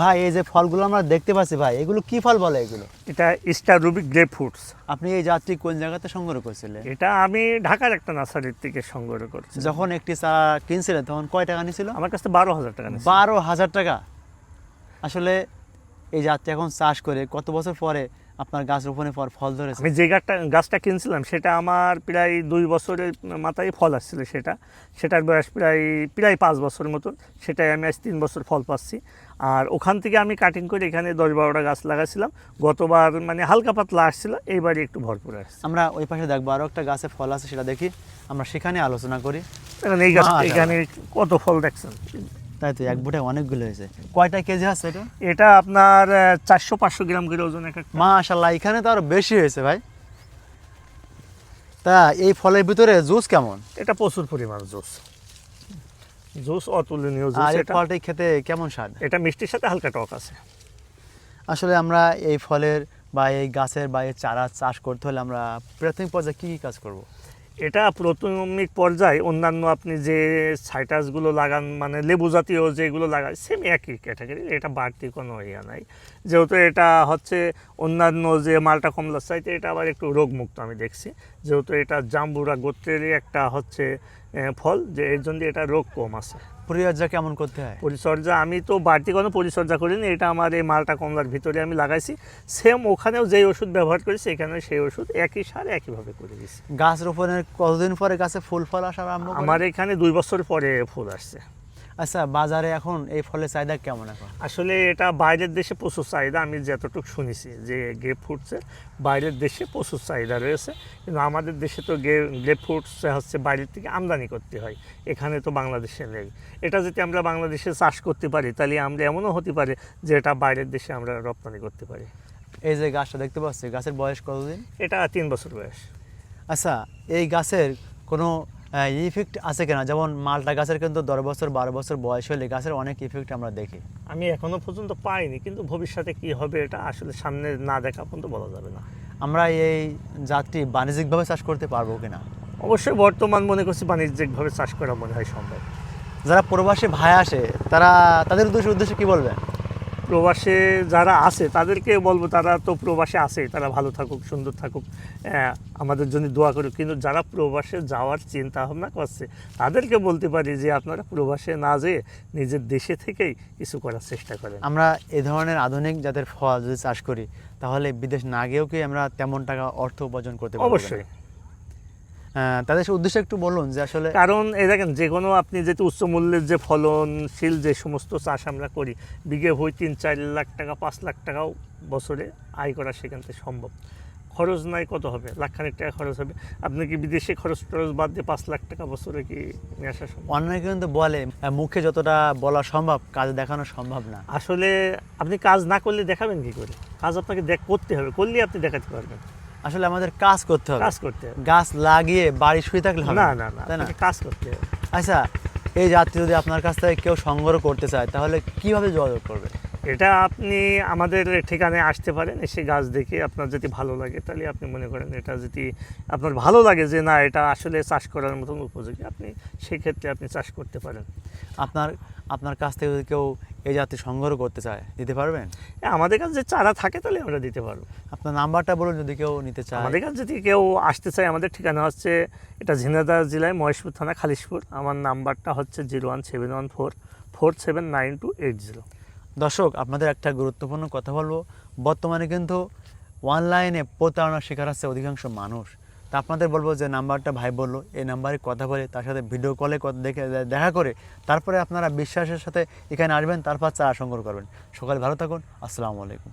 ভাই এই যে ফলগুলো আমরা দেখতে পাচ্ছি ভাই এগুলো কি ফল বলে এগুলো? এটা স্টার রুবি গ্রেপ ফ্রুটস আপনি এই জাতটি কোন জায়গাতে সংগ্রহ করেছিলেন? এটা আমি ঢাকার একটা নার্সারির থেকে সংগ্রহ করেছি। যখন একটি চারা কিনছিলেন তখন কয় টাকা নিয়েছিল আমার কাছে বারো হাজার টাকা। বারো হাজার টাকা। আসলে এই জাতটি এখন চাষ করে কত বছর পরে আপনার গাছ রোপণের পর ফল ধরেছে। আমি যে গাছটা গাছটা কিনছিলাম সেটা আমার প্রায় দুই বছরের মাথায় ফল আসছিল সেটা। সেটার বয়স প্রায় প্রায় পাঁচ বছর মতন। সেটাই আমি আজ তিন বছর ফল পাচ্ছি। আর ওখান থেকে আমি কাটিং করে এখানে দশ বারোটা গাছ লাগাইছিলাম গতবার মানে হালকা পাতলা আসছিল এইবারই একটু ভরপুর আসছে। আমরা ওই পাশে দেখব আরও একটা গাছে ফল আছে সেটা দেখি। আমরা সেখানে আলোচনা করি। এই গাছ এখানে কত ফল দেখছেন। তাই তো? এক বুটে অনেকগুলো হয়েছে। কয়টা কেজি আছে এটা? এটা আপনার চারশো পাঁচশো গ্রাম করে ওজন এক একটা। মাশাল্লাহ এখানে তো আরও বেশি হয়েছে ভাই। তা এই ফলের ভিতরে জুস কেমন? এটা প্রচুর পরিমাণ জুস। জুস অতুলনীয় জুস আর এই এটা। ফলটি খেতে কেমন স্বাদ? এটা মিষ্টির সাথে হালকা টক আছে। আসলে আমরা এই ফলের বা এই গাছের বা এই চারা চাষ করতে হলে আমরা প্রাথমিক পর্যায়ে কী কী কাজ করব? এটা প্রাথমিক পর্যায়ে অন্যান্য আপনি যে সাইটাসগুলো লাগান মানে লেবু জাতীয় যেগুলো লাগান সেম একই ক্যাটাগরি এটা বাড়তি কোনো ইয়া নাই। যেহেতু এটা হচ্ছে অন্যান্য যে মালটা কমলার চাইতে, এটা আবার একটু রোগমুক্ত আমি দেখছি। যেহেতু এটা জাম্বুরা গোত্রেরই একটা হচ্ছে ফল যে এর জন্য এটা রোগ কম আছে। পরিচর্যা কেমন করতে হয়? পরিচর্যা আমি তো বাড়তি কোনো পরিচর্যা করিনি এটা আমার এই মালটা কমলার ভিতরে আমি লাগাইছি। সেম ওখানেও যেই ওষুধ ব্যবহার করেছি এখানে সেই ওষুধ একই সার একইভাবে করে দিয়েছি। গাছ রোপণের কতদিন পরে গাছে ফুল ফল আসার আমার এখানে দুই বছর পরে ফুল আসছে। আচ্ছা বাজারে এখন এই ফলের চাহিদা কেমন এখন? আসলে এটা বাইরের দেশে প্রচুর চাহিদা আমি যতটুকু শুনেছি যে গ্রেপ ফ্রুটসের বাইরের দেশে প্রচুর চাহিদা রয়েছে। কিন্তু আমাদের দেশে তো গ্রেপ ফ্রুটস হচ্ছে বাইরের থেকে আমদানি করতে হয় এখানে তো বাংলাদেশে নেই। এটা যদি আমরা বাংলাদেশে চাষ করতে পারি তাহলে আমরা এমনও হতে পারে যে এটা বাইরের দেশে আমরা রপ্তানি করতে পারি। এই যে গাছটা দেখতে পাচ্ছি গাছের বয়স কতদিন? এটা তিন বছর বয়স। আচ্ছা এই গাছের কোনো ইফেক্ট আছে কিনা? যেমন মালটা গাছের কিন্তু দশ বছর বারো বছর বয়স হলে গাছের অনেক ইফেক্ট আমরা দেখি। আমি এখনও পর্যন্ত পাইনি কিন্তু ভবিষ্যতে কি হবে এটা আসলে সামনে না দেখা পর্যন্ত বলা যাবে না। আমরা এই জাতটি বাণিজ্যিকভাবে চাষ করতে পারব কিনা? অবশ্যই বর্তমান মনে করছি বাণিজ্যিকভাবে চাষ করা মনে হয় সম্ভব। যারা প্রবাসী ভাই আসে তারা তাদের উদ্দেশ্যে উদ্দেশ্যে কি বলবেন প্রবাসে যারা আছে তাদেরকে বলব তারা তো প্রবাসে আছে তারা ভালো থাকুক সুন্দর থাকুক আহ, আমাদের জন্য দোয়া করুক। কিন্তু যারা প্রবাসে যাওয়ার চিন্তা ভাবনা করছে তাদেরকে বলতে পারি যে আপনারা প্রবাসে না যেয়ে নিজের দেশে থেকেই কিছু করার চেষ্টা করেন। আমরা এ ধরনের আধুনিক যাদের ফল যদি চাষ করি তাহলে বিদেশ না গিয়েও কি আমরা তেমন টাকা অর্থ উপার্জন করতে অবশ্যই। তাদের উদ্দেশ্যে একটু বলুন যে আসলে কারণ এই দেখেন যে কোনো আপনি যেহেতু উচ্চ মূল্যের যে ফলনশীল যে সমস্ত চাষ আমরা করি বিঘে হই তিন চার লাখ টাকা পাঁচ লাখ টাকাও বছরে আয় করা সেখান থেকে সম্ভব। খরচ নাই কত হবে? লাখখানেক টাকা খরচ হবে। আপনি কি বিদেশে খরচ টরচ বাদ দিয়ে পাঁচ লাখ টাকা বছরে কি নিয়ে আসা সম্ভব? অনেকে কিন্তু বলে মুখে যতটা বলা সম্ভব কাজ দেখানো সম্ভব না। আসলে আপনি কাজ না করলে দেখাবেন কি করে? কাজ আপনাকে দেখ করতে হবে করলেই আপনি দেখাতে পারবেন। আসলে আমাদের কাজ করতে হবে। কাজ করতে হবে। গাছ লাগিয়ে বাড়ি শুয়ে থাকলে হবে না না না তাই না? কাজ করতে হবে। আচ্ছা এই যাত্রী যদি আপনার কাছ থেকে কেউ সংগ্রহ করতে চায় তাহলে কীভাবে যোগাযোগ করবে? এটা আপনি আমাদের ঠিকানায় আসতে পারেন এসে গাছ দেখে আপনার যদি ভালো লাগে তাহলে আপনি মনে করেন এটা যদি আপনার ভালো লাগে যে না এটা আসলে চাষ করার মতন উপযোগী আপনি সেক্ষেত্রে আপনি চাষ করতে পারেন। আপনার আপনার কাছ থেকে যদি কেউ এই জাতটি সংগ্রহ করতে চায় দিতে পারবেন? আমাদের কাছে যে চারা থাকে তাহলে আমরা দিতে পারব। আপনার নাম্বারটা বলুন যদি কেউ নিতে চায়। আমাদের কাছে যদি কেউ আসতে চায় আমাদের ঠিকানা হচ্ছে এটা ঝিনাইদহ জেলায় মহেশপুর থানা খালিশপুর। আমার নাম্বারটা হচ্ছে zero one seven one four four seven nine two eight zero. দর্শক, আপনাদের একটা গুরুত্বপূর্ণ কথা বলব। বর্তমানে কিন্তু অনলাইনে প্রতারণার শিকার আছে অধিকাংশ মানুষ। তা আপনাদের বলব যে নাম্বারটা ভাই বলল, এই নাম্বারে কথা বলে, তার সাথে ভিডিও কলে দেখে দেখা করে, তারপরে আপনারা বিশ্বাসের সাথে এখানে আসবেন, তারপর চা সংগ্রহ করবেন। সকালে ভালো থাকুন, আসসালামু আলাইকুম।